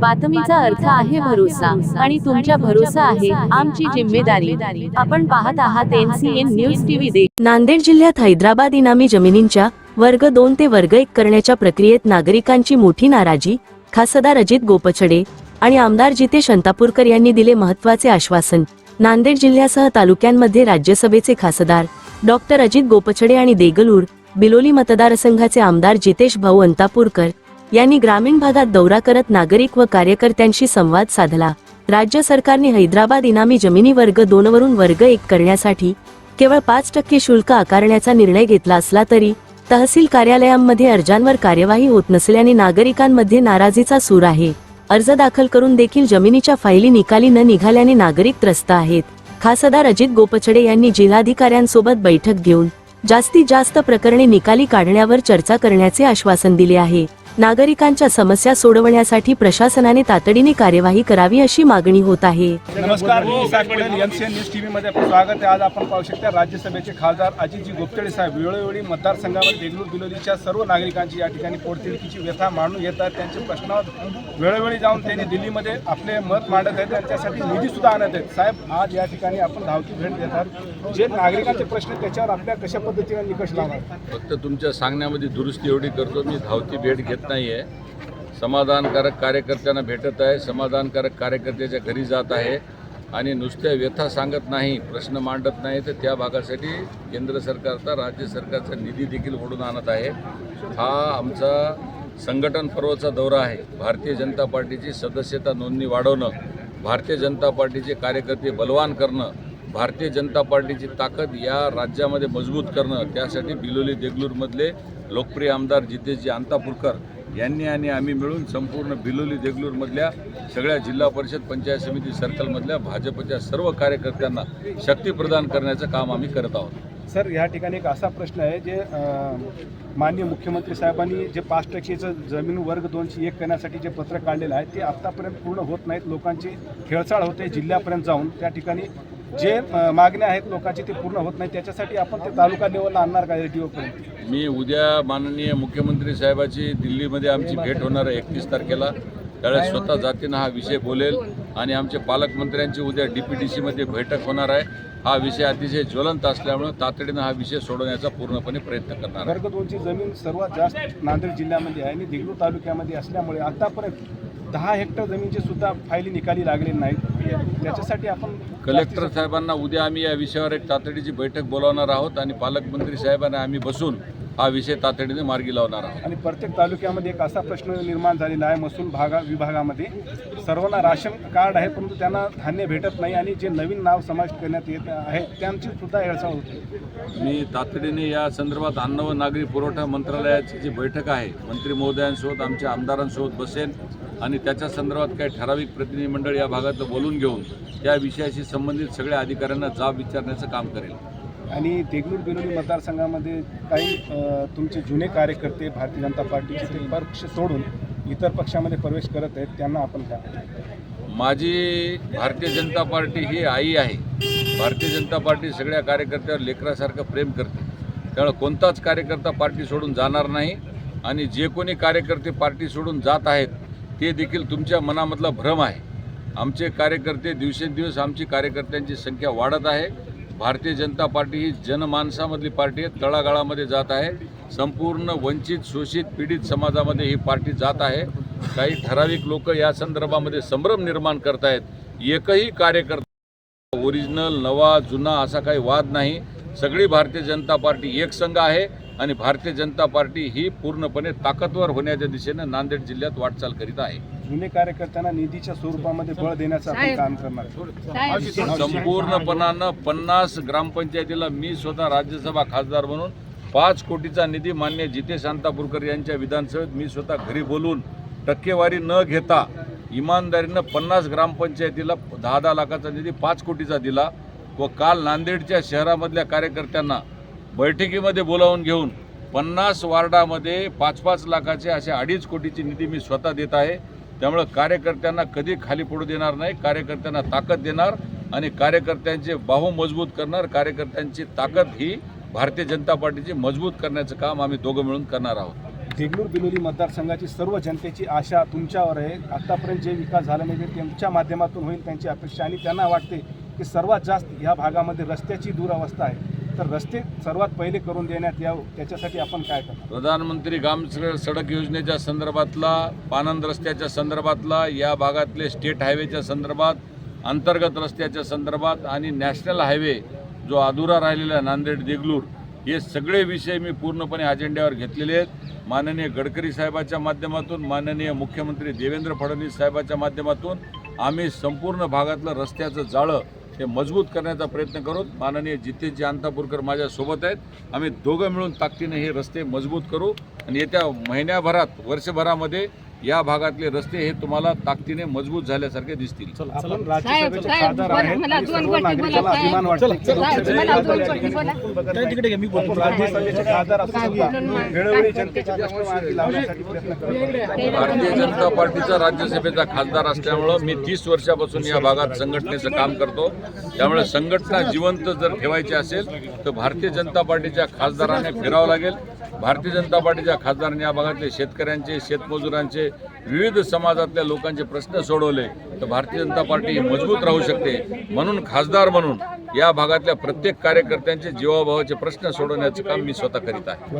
बातमीचा अर्थ आहे भरोसा आणि तुमच्या भरोसा आहे आमची जिम्मेदारी. आपण पाहत आहात एनसीएन न्यूज टीव्ही दे नांदेड जिल्ह्यात हैदराबाद इनामी जमिनींच्या वर्ग दोन ते वर्ग एक करण्याच्या प्रक्रियेत नागरिकांची मोठी नाराजी खासदार अजित गोपछडे आणि आमदार जितेश अंतापूरकर यांनी दिले महत्त्वाचे आश्वासन. नांदेड जिल्ह्यासह तालुक्यांमध्ये राज्यसभेचे खासदार डॉक्टर अजित गोपछडे आणि देगलूर बिलोली मतदारसंघाचे आमदार जितेश भाऊ अंतापूरकर यांनी ग्रामीण भागात दौरा करत नागरिक व कार्यकर्त्यांशी संवाद साधला. राज्य सरकारने हैदराबाद इनामी जमिनी वर्ग दोन वरून वर्ग एक करण्यासाठी केवळ पाच टक्के शुल्क आकारण्याचा निर्णय घेतला असला तरी तहसील कार्यालयांमध्ये अर्जांवर कार्यवाही होत नसल्याने नागरिकांमध्ये नाराजीचा सूर आहे. अर्ज दाखल करून देखील जमिनीच्या फायली निकाली न निघाल्याने नागरिक त्रस्त आहेत. खासदार अजित गोपछडे यांनी जिल्हाधिकाऱ्यांसोबत बैठक घेऊन जास्तीत जास्त प्रकरणे निकाली काढण्यावर चर्चा करण्याचे आश्वासन दिले आहे. नागरिकांच्या समस्या सोडवण्यासाठी प्रशासनाने तातडीने कार्यवाही करावी अशी मागणी होत आहे. नमस्कार मी Isak Patel N C N news T व्हीमध्ये आपलं स्वागत आहे. आज आपण पाहू शकता राज्यसभेचे खासदार अजितजी गोपचडे साहेब वेळोवेळी मतदारसंघामध्ये देगलूर बिलोलीच्या सर्व नागरिकांची या ठिकाणी पोटतिडकीची व्यथा मांडून येतात. त्यांचे प्रश्न वेळोवेळी जाऊन त्यांनी दिल्लीमध्ये आपले मत मांडत आहेत त्यांच्यासाठी निधीसुद्धा आणत आहेत. साहेब आज या ठिकाणी आपण धावती भेट देतात. जे नागरिकांचे प्रश्न त्याच्यावर आपल्या कशा पद्धतीने निकष लावणार फक्त तुमच्या सांगण्यामध्ये दुरुस्ती एवढी करतो मी धावती भेट घेत नाही आहे. समाधानकारक कार्यकर्त्यांना भेटत आहे. समाधानकारक कार्यकर्त्याच्या घरी जात आहे. आणि नुसत्या व्यथा सांगत नाही प्रश्न मांडत नाही तर त्या भागासाठी केंद्र सरकारचा राज्य सरकारचा निधी देखील ओढून आणत आहे. हा आमचा संघटन पर्वाचा दौरा आहे. भारतीय जनता पार्टीची सदस्यता नोंदणी वाढवणं भारतीय जनता पार्टीचे कार्यकर्ते बलवान करणं भारतीय जनता पार्टीची ताकद या राज्यामध्ये मजबूत करणं त्यासाठी बिलोली देगलूरमधले लोकप्रिय आमदार जितेशजी अंतापूरकर यांनी आणि आम्ही मिळून संपूर्ण बिलोली देगलूरमधल्या सगळ्या जिल्हा परिषद पंचायत समिती सर्कलमधल्या भाजपच्या सर्व कार्यकर्त्यांना शक्ती प्रदान करण्याचं काम आम्ही करत आहोत. सर या ठिकाणी एक असा प्रश्न आहे जे माननीय मुख्यमंत्री साहेबांनी जे पाच टक्केचं जमीन वर्ग दोनशे एक करण्यासाठी जे पत्र काढलेलं आहे ते आत्तापर्यंत पूर्ण होत नाहीत. लोकांची खेळचाळ होते जिल्ह्यापर्यंत जाऊन. त्या ठिकाणी जे मागण्या आहेत लोकांची ते पूर्ण होत नाही त्याच्यासाठी आपण ते तालुका लेवलला आणणार का पर्यंत? मी उद्या माननीय मुख्यमंत्री साहेबाची दिल्लीमध्ये आमची भेट होणार आहे एकतीस तारखेला. त्यावेळेस स्वतः जातीनं हा विषय बोलेल आणि आमचे पालकमंत्र्यांची उद्या डी पी डी सीमध्ये बैठक होणार आहे. हा विषय अतिशय ज्वलंत असल्यामुळं तातडीनं हा विषय सोडवण्याचा पूर्णपणे प्रयत्न करणार आहे. दोनची जमीन सर्वात जास्त नांदेड जिल्ह्यामध्ये आहे आणि देगलूर तालुक्यामध्ये असल्यामुळे आतापर्यंत दहा हेक्टर जमीनची सुद्धा फायली निकाली लागलेली नाहीत. त्याच्यासाठी आपण कलेक्टर साहेबांना उद्या आम्ही या विषयावर एक तातडीची बैठक बोलावणार आहोत आणि पालकमंत्री साहेबांना आम्ही बसून हा विषय तातडीने मार्गी लावणार आहोत. आणि प्रत्येक तालुक्यामध्ये एक असा प्रश्न निर्माण झालेला आहे महसूल भागा विभागामध्ये. सर्वांना राशन कार्ड आहे परंतु त्यांना धान्य भेटत नाही आणि जे नवीन नाव समाविष्ट करण्यात येत आहे त्यांची सुद्धा हेळसाळ होते. मी तातडीने या संदर्भात अन्न व नागरी पुरवठा मंत्रालयाची जी बैठक आहे मंत्री महोदयांसोबत आमच्या आमदारांसोबत बसेन आणि त्याच्या संदर्भात काही ठराविक प्रतिनिधी मंडळ या भागातलं बोलून घेऊन त्या विषयाशी संबंधित सगळ्या अधिकाऱ्यांना जाब विचारण्याचं काम करेल. आणि देगलूर बिलोली मतदारसंघामध्ये काही तुमचे जुने कार्यकर्ते भारतीय जनता पार्टीचे ते पक्ष सोडून इतर पक्षामध्ये प्रवेश करत आहेत त्यांना आपण काय माझी भारतीय जनता पार्टी ही आई आहे. भारतीय जनता पार्टी सगळ्या कार्यकर्त्यावर लेकरासारखं प्रेम करते. त्यामुळे कोणताच कार्यकर्ता पार्टी सोडून जाणार नाही आणि जे कोणी कार्यकर्ते पार्टी सोडून जात आहेत ते देखील तुमच्या मनामधला भ्रम आहे. आमचे कार्यकर्ते दिवसेंदिवस आमची कार्यकर्त्यांची संख्या वाढत आहे. भारतीय जनता पार्टी ही जनमानसामधली पार्टी आहे तळागाळामध्ये जात आहे. संपूर्ण वंचित शोषित पीडित समाजामध्ये ही पार्टी जात आहे. काही ठराविक लोक या संदर्भामध्ये संभ्रम निर्माण करतायत. एकही कार्यकर्ता ओरिजिनल नवा जुना असा काही वाद नाही. सगळी भारतीय जनता पार्टी एक संघ आहे. आणि भारतीय जनता पार्टी ही पूर्णपणे ताकदवर होण्याच्या दिशेनं नांदेड जिल्ह्यात वाटचाल करीत आहे. जुने कार्यकर्त्यांना निधीच्या स्वरूपामध्ये बळ देण्याचं आपण काम करणार संपूर्णपणानं पन्नास ग्रामपंचायतीला मी स्वतः राज्यसभा खासदार म्हणून पाच कोटीचा निधी मान्य जितेश शांतापूरकर यांच्या विधानसभेत मी स्वतः घरी बोलून टक्केवारी न घेता इमानदारीनं पन्नास ग्रामपंचायतीला दहा दहा लाखाचा निधी पाच कोटीचा दिला व काल नांदेडच्या शहरामधल्या कार्यकर्त्यांना बैठकीमध्ये बोलावून घेऊन पन्नास वार्डामध्ये पाच पाच लाखाचे असे अडीच कोटीची निधी मी स्वतः देत आहे. त्यामुळं कार्यकर्त्यांना कधी खाली पडू देणार नाही कार्यकर्त्यांना ताकद देणार आणि कार्यकर्त्यांचे बाहू मजबूत करणार. कार्यकर्त्यांची ताकद ही भारतीय जनता पार्टीची मजबूत करण्याचं काम आम्ही दोघं मिळून करणार आहोत. देगलूर बिलोली मतदारसंघाची सर्व जनतेची आशा तुमच्यावर आहे. आत्तापर्यंत जे विकास झाला नाही ते तुमच्या माध्यमातून होईल त्यांची अपेक्षा आणि त्यांना वाटते की सर्वात जास्त या भागामध्ये रस्त्याची दुरावस्था आहे. तर रस्ते सर्वात पहिले करून देण्यात यावं. त्याच्यासाठी आपण काय करणार? प्रधानमंत्री ग्राम सडक योजनेच्या संदर्भातला पानंद रस्त्याच्या संदर्भातला या भागातले स्टेट हायवेच्या संदर्भात अंतर्गत रस्त्याच्या संदर्भात आणि नॅशनल हायवे जो अधुरा राहिलेला नांदेड देगलूर हे सगळे विषय मी पूर्णपणे अजेंड्यावर घेतलेले आहेत. माननीय गडकरी साहेबाच्या माध्यमातून माननीय मुख्यमंत्री देवेंद्र फडणवीस साहेबाच्या माध्यमातून आम्ही संपूर्ण भागातलं रस्त्याचं जाळं हे मजबूत करण्याचा प्रयत्न करू माननीय जितेशजी अंतापूरकर माझ्यासोबत आहेत. आम्ही दोघं मिळून ताकदीने हे रस्ते मजबूत करू. आणि येत्या महिन्याभरात वर्षभरामध्ये या भागातले रस्ते हे तुम्हाला ताकदीने मजबूत झाल्यासारखे दिसतील. भारतीय जनता पार्टीचा राज्यसभेचा खासदार असल्यामुळं मी तीस वर्षापासून या भागात संघटनेचं काम करतो. त्यामुळे संघटना जिवंत जर ठेवायची असेल तर भारतीय जनता पार्टीच्या खासदाराने फिरावं लागेल. भारतीय जनता पार्टीच्या खासदारांनी या भागातले शेतकऱ्यांचे शेतमजुरांचे विविध समाजातल्या लोकांचे प्रश्न सोडवले तर भारतीय जनता पार्टी ही मजबूत राहू शकते. म्हणून खासदार म्हणून या भागातल्या प्रत्येक कार्यकर्त्यांचे जीवाभावाचे प्रश्न सोडवण्याचं काम मी स्वतः करीत आहे.